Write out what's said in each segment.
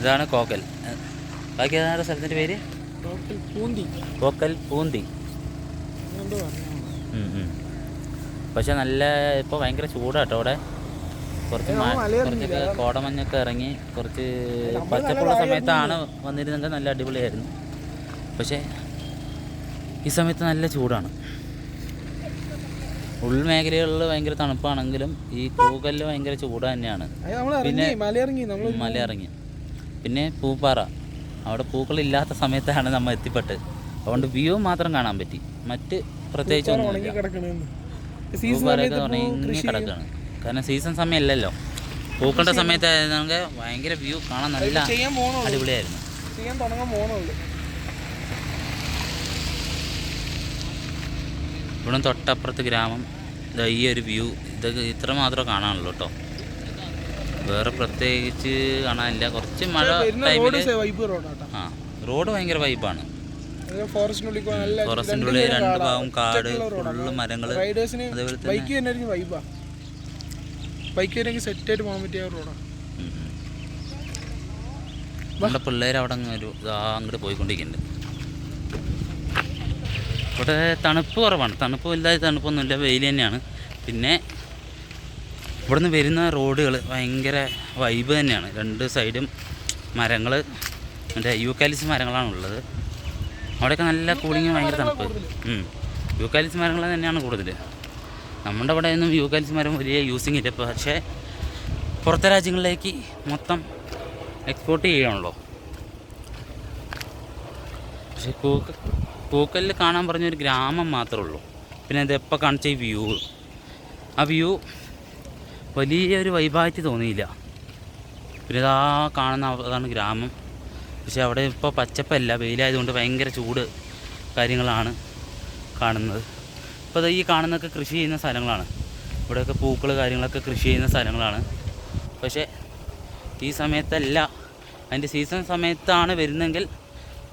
ഇതാണ് കോക്കൽ. ബാക്കി ഏതാണ് സ്ഥലത്തിന്റെ പേര്? കോക്കൽ പൂന്തി. പക്ഷെ നല്ല ഇപ്പോൾ ഭയങ്കര ചൂടാട്ടോ അവിടെ. കുറച്ച്. കുറച്ചൊക്കെ കോടമഞ്ഞൊക്കെ ഇറങ്ങി കുറച്ച് പച്ചപ്പുള്ള സമയത്താണ് വന്നിരുന്നെങ്കിൽ നല്ല അടിപൊളിയായിരുന്നു. പക്ഷേ ഈ സമയത്ത് നല്ല ചൂടാണ്. ഉൾമേഖലകളിൽ ഭയങ്കര തണുപ്പാണെങ്കിലും ഈ കൂകലിൽ ഭയങ്കര ചൂട് തന്നെയാണ്. പിന്നെ- മലയിറങ്ങി. നമ്മൾ മല ഇറങ്ങി പിന്നെ പൂപ്പാറ. അവിടെ പൂക്കളില്ലാത്ത സമയത്താണ് നമ്മൾ എത്തിപ്പെട്ട് അതുകൊണ്ട് വ്യൂ മാത്രം കാണാൻ പറ്റി. മറ്റ് പ്രത്യേകിച്ച് ഒന്നുമില്ല. പൂപ്പാറയൊക്കെ ഉണങ്ങി കിടക്കുകയാണ് കാരണം സീസൺ സമയമല്ലല്ലോ. പൂക്കളുടെ സമയത്തായിരുന്നെങ്കിൽ ഭയങ്കര വ്യൂ കാണാൻ നല്ല അടിപൊളിയായിരുന്നു. ചെയ്യാൻ തുടങ്ങാൻ പോകണുള്ളൂ ഇവിടെ തൊട്ടപ്പുറത്ത് ഗ്രാമം. ഇതാ ഈ ഒരു വ്യൂ ഇതൊക്കെ ഇത്ര മാത്രമേ കാണാനുള്ളൂ കേട്ടോ. വേറെ പ്രത്യേകിച്ച് കാണാനില്ല. കുറച്ച് മഴ ടൈമിൽ ആ റോഡ് ഭയങ്കര വൈബാണ് ഫോറസ്റ്റിനുള്ളിൽ ഫോറസ്റ്റിന്റെ ഉള്ളിൽ രണ്ട് ഭാഗം കാട് ഉള്ള. ഫുള്ള് മരങ്ങൾ അതേപോലെ തന്നെ ബൈക്ക് തന്നെ വൈബാ ബൈക്ക് പോകാൻ പറ്റിയ റോഡാണ്. നമ്മുടെ പിള്ളേർ അവിടെ ഒരു അങ്ങോട്ട് പോയിക്കൊണ്ടിരിക്കുന്നുണ്ട്. ഇവിടെ തണുപ്പ് കുറവാണ്. തണുപ്പ് വലുതായി തണുപ്പൊന്നുമില്ല വെയിൽ തന്നെയാണ്. പിന്നെ ഇവിടുന്ന് വരുന്ന റോഡുകൾ ഭയങ്കര വൈബ് തന്നെയാണ്. രണ്ട് സൈഡും മരങ്ങൾ മറ്റേ യൂക്കാലിസ് മരങ്ങളാണ് ഉള്ളത് അവിടെയൊക്കെ നല്ല കൂളിങ് ഭയങ്കര തണുപ്പ്. യൂക്കാലിസ് മരങ്ങൾ തന്നെയാണ് കൂടുതൽ നമ്മുടെ അവിടെ ഒന്നും യൂക്കാലിസ് മരം വലിയ യൂസിങ് ഇല്ല. പക്ഷേ പുറത്തെ രാജ്യങ്ങളിലേക്ക് മൊത്തം എക്സ്പോർട്ട് ചെയ്യണമല്ലോ പക്ഷേ കൂക്ക കൂക്കലിൽ കാണാൻ പറഞ്ഞൊരു ഗ്രാമം മാത്രമേ ഉള്ളൂ. പിന്നെ ഇതെപ്പോൾ കാണിച്ച വ്യൂ ആ വ്യൂ വലിയൊരു വൈബായിട്ട് തോന്നിയില്ല. പിന്നെ ഇതാ കാണുന്ന അതാണ് ഗ്രാമം. പക്ഷെ അവിടെ ഇപ്പോൾ പച്ചപ്പല്ല. വെയിലായതുകൊണ്ട് ഭയങ്കര ചൂട് കാര്യങ്ങളാണ് കാണുന്നത്. ഇപ്പോൾ ഈ കാണുന്നൊക്കെ കൃഷി ചെയ്യുന്ന സ്ഥലങ്ങളാണ്. ഇവിടെയൊക്കെ പൂക്കൾ കാര്യങ്ങളൊക്കെ കൃഷി ചെയ്യുന്ന സ്ഥലങ്ങളാണ്. പക്ഷേ ഈ സമയത്തല്ല. അതിന്റെ സീസൺ സമയത്താണ് വരുന്നെങ്കിൽ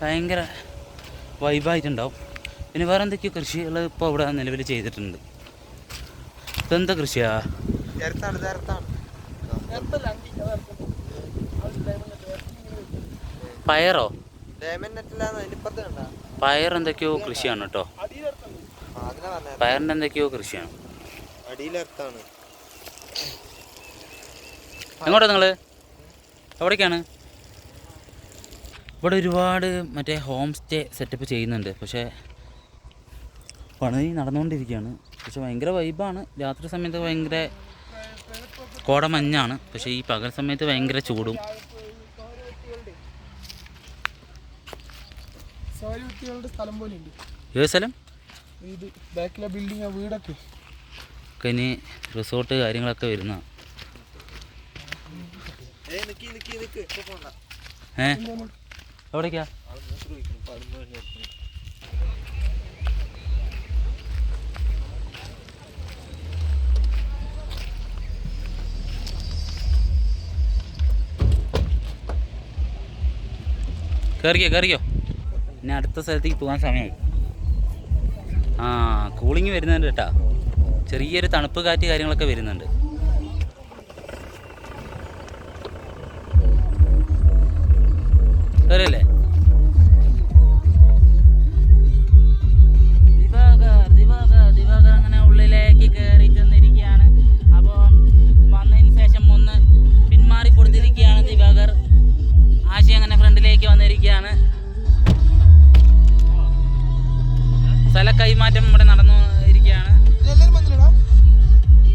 ഭയങ്കര വൈബായിട്ടുണ്ടാവും പിന്നെ വേറെ എന്തൊക്കെയോ കൃഷികൾ ഇപ്പോൾ ഇവിടെ നിലവിൽ ചെയ്തിട്ടുണ്ട്. ഇതെന്താ കൃഷിയാ ഇത് നേരത്താണ് പയറോ? പയർ എന്തൊക്കെയോ കൃഷിയാണ് കേട്ടോ. പയറിന്റെ എന്തൊക്കെയോ കൃഷിയാണ്. അടിയിലർത്താണ് എങ്ങോട്ടാ നിങ്ങൾ എവിടേക്കാണ്? ഇവിടെ ഒരുപാട് മറ്റേ ഹോം സ്റ്റേ സെറ്റപ്പ് ചെയ്യുന്നുണ്ട്. പക്ഷേ പണി നടന്നുകൊണ്ടിരിക്കുകയാണ്. പക്ഷെ ഭയങ്കര വൈബാണ് രാത്രി സമയത്ത് ഭയങ്കര കോടമഞ്ഞാണ് പക്ഷേ ഈ പകൽ സമയത്ത് ഭയങ്കര ചൂടും. സൗരവ്യക്തികളുടെ സ്ഥലം പോലെ ഉണ്ട് ഏത് സ്ഥലം? ഇത് ബാക്കിലെ ബിൽഡിംഗ് വീടൊക്കെ. ഇനി റിസോർട്ട് കാര്യങ്ങളൊക്കെ വരുന്ന ഏ? എവിടേക്കാ? കയറിക്കോ കയറിക്കോ ഇനി അടുത്ത സ്ഥലത്തേക്ക് പോകാൻ സമയമായി ആ കൂളിങ് വരുന്നുണ്ട് കേട്ടാ. ചെറിയൊരു തണുപ്പ് കാറ്റ് കാര്യങ്ങളൊക്കെ വരുന്നുണ്ട്.